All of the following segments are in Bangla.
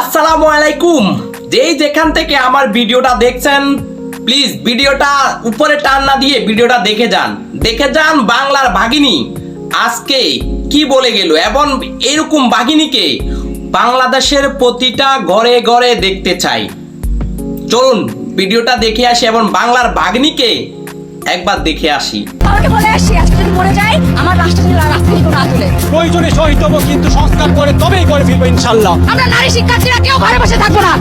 আসসালামু আলাইকুম যেই যেখান থেকে আমার ভিডিওটা দেখছেন প্লিজ ভিডিওটা উপরে টান না দিয়ে ভিডিওটা দেখে যান। দেখে যান বাংলার বাঘিনী। আজকে কি বলে গেল? এবং এরকম বাঘিনীকে বাংলাদেশের প্রতিটা ঘরে ঘরে দেখতে চাই। চলুন, ভিডিওটা দেখে আসি এবং বাংলার বাঘিনীকে একবার দেখে আসি। আমাকে বলে আসছি আজকে যদি মরে যাই আমার রাষ্ট্র যদি রাস্তা থেকে না তুলে। প্রয়োজনে শহীদ হব কিন্তু সংস্কার করে তবেই করে ফিরবো ইনশাল্লাহ। আমরা নারী শিক্ষার্থীরা কেউ ঘরে বসে থাকব না।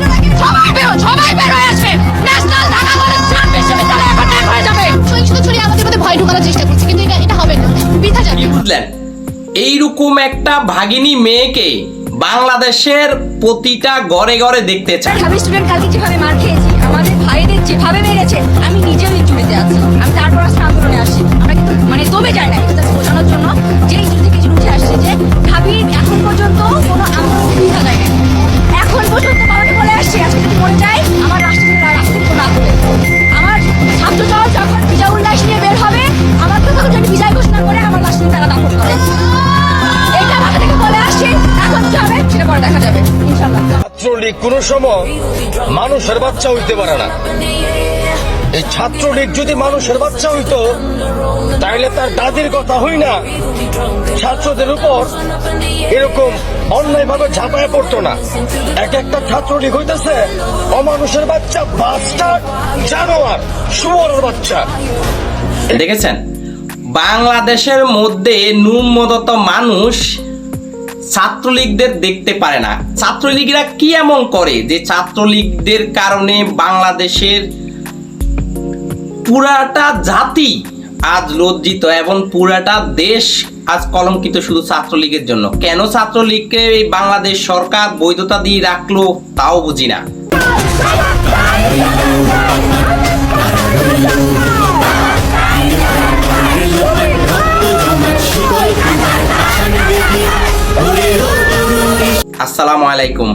সবাই বেরো সবাই বের আসবে। ন্যাশনাল ঢাকা কলেজ চার বিশ্ববিদ্যালয় এখন এক হয়ে যাবে। সহিংসতা ছড়িয়ে আমাদের মধ্যে ভয় ঢুকানোর চেষ্টা করছে কিন্তু এটা এটা হবে না। বৃথা যাবে বুঝলেন? এইরকম একটা ভাগিনী মেয়েকে বাংলাদেশের প্রতিটা ঘরে ঘরে দেখতে চাই। আমি স্টুডেন্ট কালকে যেভাবে মার খেয়েছি আমাদের ভাইদের যেভাবে মেরেছে আমি ছাত্রলীগ কোন সময় মানুষের বাচ্চা হইতে পারে না। এই ছাত্রলীগ যদি মানুষের বাচ্চা হইতো তাহলে তার দাদির কথা হই না। ছাত্রদের উপর এরকম অন্যায় ভাবে ঝাঁপায় পড়তো না। এক একটা ছাত্রলীগ হইতেছে অমানুষের বাচ্চা বাচ্চা জানোয়ার, শুয়োরের বাচ্চা। দেখেছেন? বাংলাদেশের মধ্যে ন্যূনতম মানুষ ছাত্রলীগদের দেখতে পারে না। ছাত্রলীগরা কি এমন করে যে ছাত্রলীগদের কারণে বাংলাদেশের পুরাটা জাতি আজ লজ্জিত এবং পুরাটা দেশ আজ কলঙ্কিত শুধু ছাত্রলীগের জন্য? কেন ছাত্রলীগকে এই বাংলাদেশ সরকার বৈধতা দিয়ে রাখল তাও বুঝি না। আসসালামু আলাইকুম।